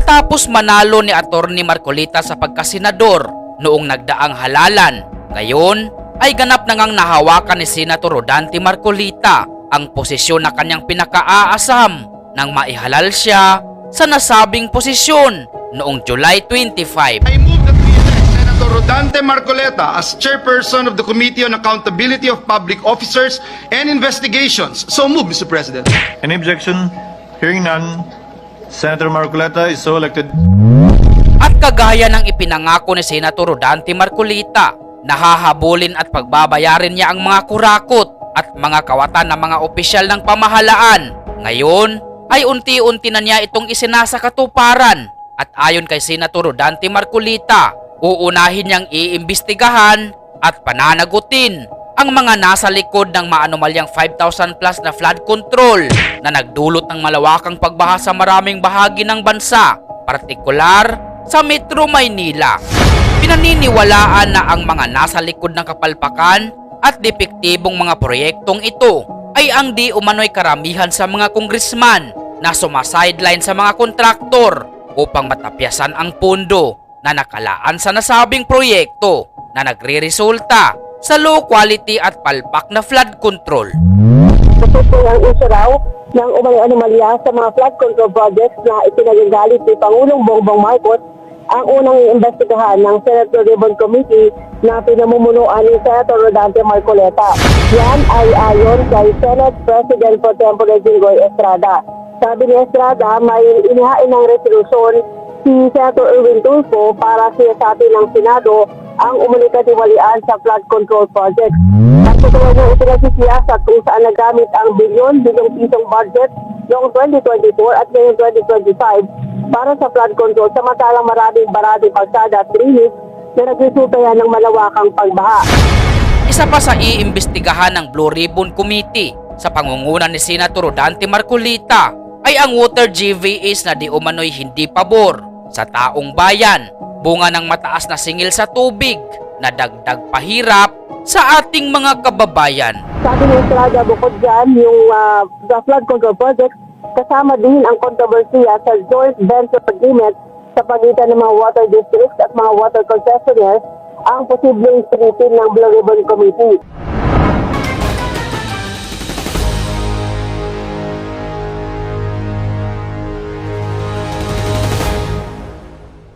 Matapos manalo ni Attorney Marcolita sa pagkasenador noong nagdaang halalan, ngayon ay ganap na ngang nahawakan ni Senator Rodante Marcolita ang posisyon na kanyang pinakaaasam nang maihalal siya sa nasabing posisyon noong July 25. I move that we elect Senator Rodante Marcoleta as chairperson of the Committee on Accountability of Public Officers and Investigations. So move, Mr. President. Any objection? Hearing none, Senator Marcoleta is so elected. At kagaya ng ipinangako ni Senator Rodante Marcolita, nahahabulin at pagbabayarin niya ang mga kurakot at mga kawatan ng mga opisyal ng pamahalaan. Ngayon ay unti-unti na niya itong isinasa katuparan at ayon kay Senator Rodante Marcolita, uunahin niyang iimbestigahan at pananagutin ang mga nasa likod ng maanumalyang 5,000 plus na flood control na nagdulot ng malawakang pagbaha sa maraming bahagi ng bansa, partikular sa Metro Maynila. Pinaniniwalaan na ang mga nasa likod ng kapalpakan at depektibong mga proyektong ito ay ang di umano'y karamihan sa mga kongresman na sumasideline sa mga kontraktor upang matapyasan ang pondo na nakalaan sa nasabing proyekto na nagre-resulta sa low quality at palpak na flood control. Natutuloy ang issue raw ng umay anomalya sa mga flood control projects na ipinagagalit ni Pangulong Bongbong Marcos ang unang iimbestigahan ng Senate Ribbon Committee na pinamumunuan ni Senator Rodante Marcoleta. Yan ay ayon kay Senate President Pro Tempore Jinggoy Estrada. Sabi ni Estrada, may inihain ng resolusyon si Senator Erwin Tulfo para siyasatin ng Senado ang umulikatiwalian sa flood control project. Pagtutuloy ng ipinagsisiyasat kung saan nagamit ang bilyon-bilyong pisong budget noong 2024 at ngayon 2025 para sa flood control samantalang maraming barading kalsada at rinis na nagresulta yan ng malawakang pagbaha. Isa pa sa iimbestigahan ng Blue Ribbon Committee sa pangunguna ni Senator Dante Marcolita ay ang water GVAs na di umano'y hindi pabor sa taong bayan, bunga ng mataas na singil sa tubig na dagdag pahirap sa ating mga kababayan. Sabi ni Estrada, bukod dyan, yung ah, the flood control project, kasama din ang kontrobersiya sa joint venture agreement sa pagitan ng mga water districts at mga water concessionaires ang posibleng sinitin ng Blue Ribbon Committee.